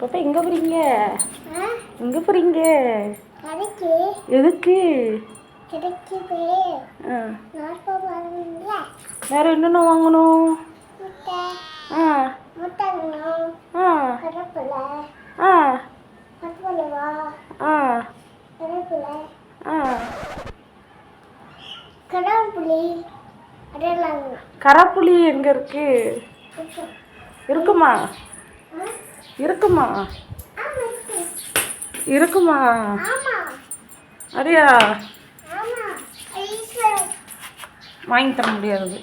பாப்பா எங்க போறீங்க? எங்க போறீங்க? கடைக்கு. எதுக்கு? வேற என்னென்ன வாங்கணும்? ஆ. ஆ. ஆ. ஆ. ஆ. கருப்புளி கராப்புளி எங்க இருக்கு. இருக்குமா? இருக்குமா? இருக்குமா? ஈஸ்வரன் வாங்கி தர முடியாது.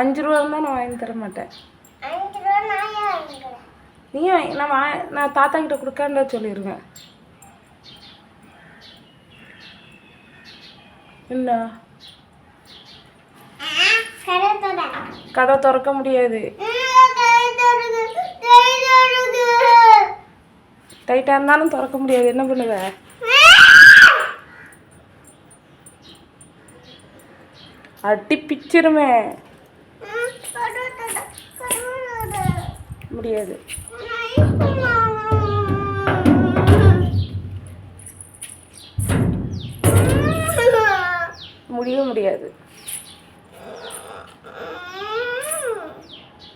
அஞ்சு ரூபா இருந்தால் நான் வாங்கி தர மாட்டேன். நீ நான் வா நான் தாத்தா கிட்ட கொடுக்காண்டா சொல்லிடுவேன் என்ன? கதை திறக்க முடியாது. டைட்டாக இருந்தாலும் திறக்க முடியாது. என்ன பண்ணுவ? அடி பிச்சிருமே. முடியாது. முடியவே முடியாது.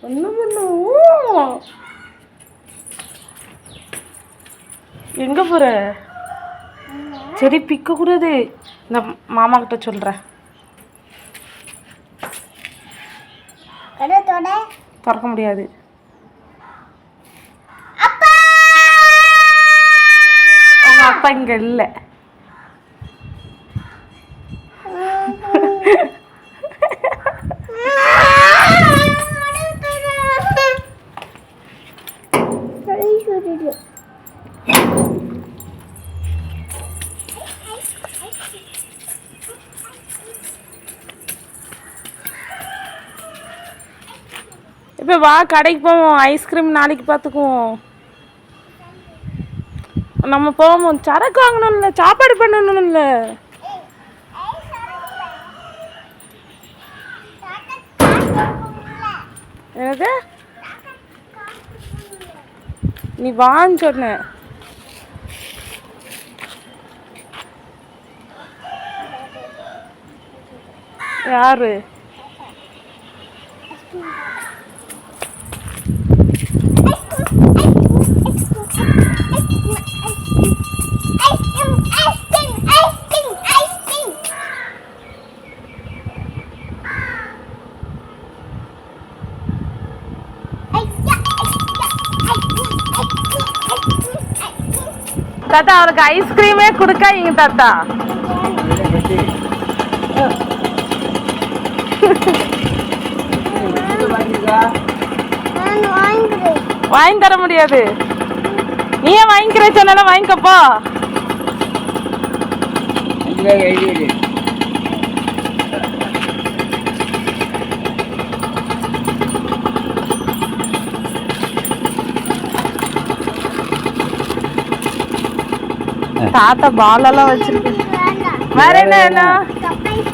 ஒன்றும் பண்ணுவோம் எங்க போற? சரி பிக்க கூடாது இந்த மாமா கிட்ட கருத்தோட திறக்க முடியாது. அவங்க அப்பா இங்க இல்ல. இப்போ வா கடைக்கு போவோம். ஐஸ்கிரீம் நாளைக்கு பார்த்துக்குவோம் நம்ம போவோம். சரக்கு வாங்கணும்ல சாப்பாடு பண்ணணும்ல. என்னது? நீ வான்னு சொன்ன. யாரு? தாத்தா அவருக்கு ஐஸ்கிரீமே கொடுக்காதீங்க தாத்தா. வாங்கி தர முடியாது. நீயே வாங்கிக்கிற சொன்னால வாங்கிக்கப்போ. தாத்தா பால் எல்லாம் வச்சிருக்கு. வேண்டாம் வேற என்ன என்ன சர்ப்ரைஸ்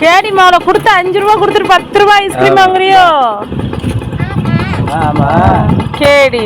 கேடி மாவுல கொடுத்து அஞ்சு ரூபா கொடுத்துட்டு பத்து ரூபா ஐஸ்கிரீம் வாங்குறியோ? ஆமா. கேடி.